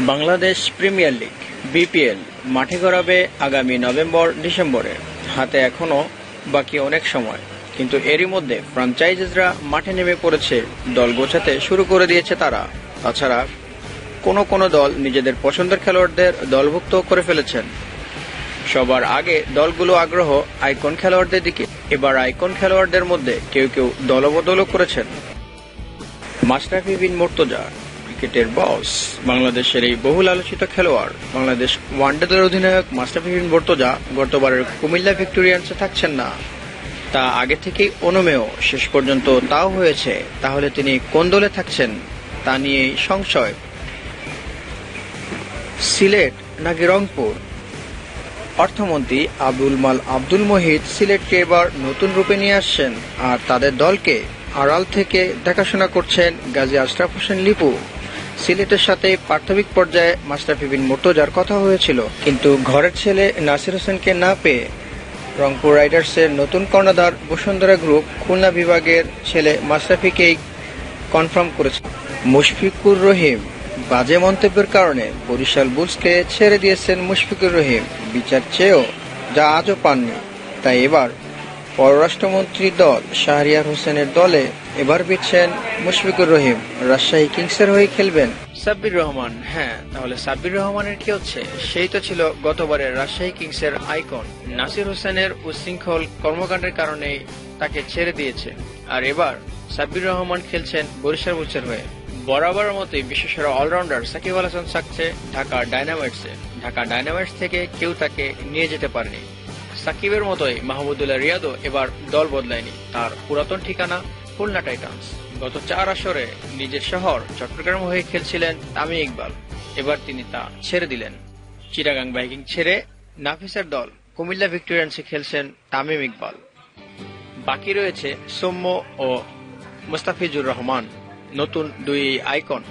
Bangladesh premier league, BPL, মাঠে গড়াবে আগামী November, ডিসেম্বরে। হাতে এখনও বাকি অনেক সময়। কিন্তু এরই মধ্যে ফ্রাঞ্চাইজিসরা মাঠে নেমে পড়েছে, দল গোছাতে শুরু করে দিয়েছে তারা। তাছাড়া কোনো কোনো দল নিজেদের পছন্দের খেলোয়াড়দের দলভুক্ত করে ফেলেছেন। সবার আগে দলগুলো আগ্রহ আইকন খেলোয়াড়দের দিকে। এবার আইকন খেলোয়াড়দের মধ্যে কেউ কেউ দলবদলও করেছেন। মাশরাফি বিন মোর্তজা ক্রিকেটের বস, বাংলাদেশের এই বহুল আলোচিত খেলোয়াড়, বাংলাদেশ ওয়ানডে দলের অধিনায়ক মাশরাফি বিন মোর্তজা গতবারের কুমিল্লা ভিক্টোরিয়ান্সে থাকছেন না। তা আগে থেকেই অনুমেয়, শেষ পর্যন্ত তাও হয়েছে। তাহলে তিনি কোন দলে থাকছেন, তা নিয়েই সংশয়। সিলেট নাকি রংপুর? অর্থমন্ত্রী আব্দুল মাল আব্দুল মহিদ সিলেটকে এবার নতুন রূপে নিয়ে আসছেন। আর তাদের দলকে আড়াল থেকে দেখাশোনা করছেন গাজী আশরাফ হোসেন লিপু। সিলেটের সাথে প্রাথমিক পর্যায়ে মাস্টাফি বিন মোর্তজার কথা হয়েছিল। কিন্তু ঘরের ছেলে নাসির হোসেনকে না পেয়ে রংপুর রাইডার্সের নতুন কর্ণধার বসুন্ধরা গ্রুপ খুলনা বিভাগের ছেলে মাস্টাফিকেই কনফার্ম করেছে। মুশফিকুর রহিম বাজে মন্তব্যের কারণে বরিশাল বুলসকে ছেড়ে দিয়েছেন মুশফিকুর রহিম। বিচার চেয়েও যা আজও পাননি, তাই এবার পররাষ্ট্রমন্ত্রী দল শাহরিয়ার হোসেনের দলে এবার বিচ্ছেন মুশফিকুর রহিম। রাজশাহী কিংসের হয়ে খেলবেন সাব্বির রহমান। হ্যাঁ তাহলে সাব্বির রহমানের কি হচ্ছে? সেই তো ছিল গতবারের রাজশাহী কিংসের আইকন। নাসির হোসেনের উচ্ছৃঙ্খল কর্মকাণ্ডের কারণেই তাকে ছেড়ে দিয়েছে। আর এবার সাব্বির রহমান খেলছেন বরিশাল বুলসের হয়ে। বরাবরের মতোই বিশ্বসেরা অলরাউন্ডার সাকিব আল হাসান থাকছে ঢাকা ডায়নামাইটসে। ঢাকা ডায়নামাইটস থেকে কেউ তাকে নিয়ে যেতে পারেনি। সাকিবের মতোই মাহমুদুল্লাহ রিয়াদও এবার দল বদলায়নি। তার পুরাতন ঠিকানা খুলনা টাইটান্স। গত চার আসরে নিজের শহর চট্টগ্রাম হয়ে খেলছিলেন তামিম ইকবাল। এবার তিনি তা ছেড়ে দিলেন। চিরাগাং বাইকিং ছেড়ে নাফিসের দল কুমিল্লা ভিক্টোরিয়ান্সে খেলছেন তামিম ইকবাল। বাকি রয়েছে সৌম্য ও মুস্তাফিজুর রহমান। নতুন দুই আইকন।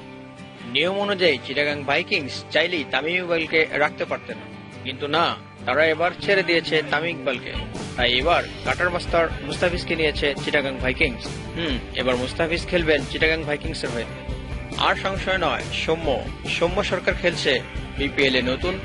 নিয়ম অনুযায়ী চিটাগাং ভাইকিংস চাইলেই তামিম ইকবালকে রাখতে পারতেন কিন্তু না তারা এবার ছেড়ে দিয়েছে তামিম ইকবালকে। তাই এবার কাটার মাস্টার মুস্তাফিজকে নিয়েছে চিটাগাং ভাইকিংস। হুম, এবার মুস্তাফিজ খেলবেন চিটাগাং ভাইকিংস এর হয়ে। আর সংশয় নয়, সৌম্য। সৌম্য সরকার খেলছে বিপিএল এ নতুন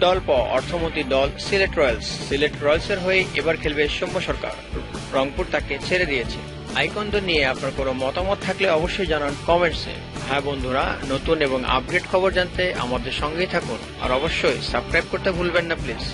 দল প অর্থমন্ত্রী দল সিলেট রয়্যালস। সিলেট রয়্যালস এর হয়ে এবার খেলবে সৌম্য সরকার। রংপুর তাকে ছেড়ে দিয়েছে। আইকনদের নিয়ে আপনার কোনো মতামত থাকলে অবশ্যই জানান কমেন্টসে। হ্যাঁ বন্ধুরা, নতুন এবং আপডেট খবর জানতে আমাদের সঙ্গেই থাকুন। আর অবশ্যই সাবস্ক্রাইব করতে ভুলবেন না প্লিজ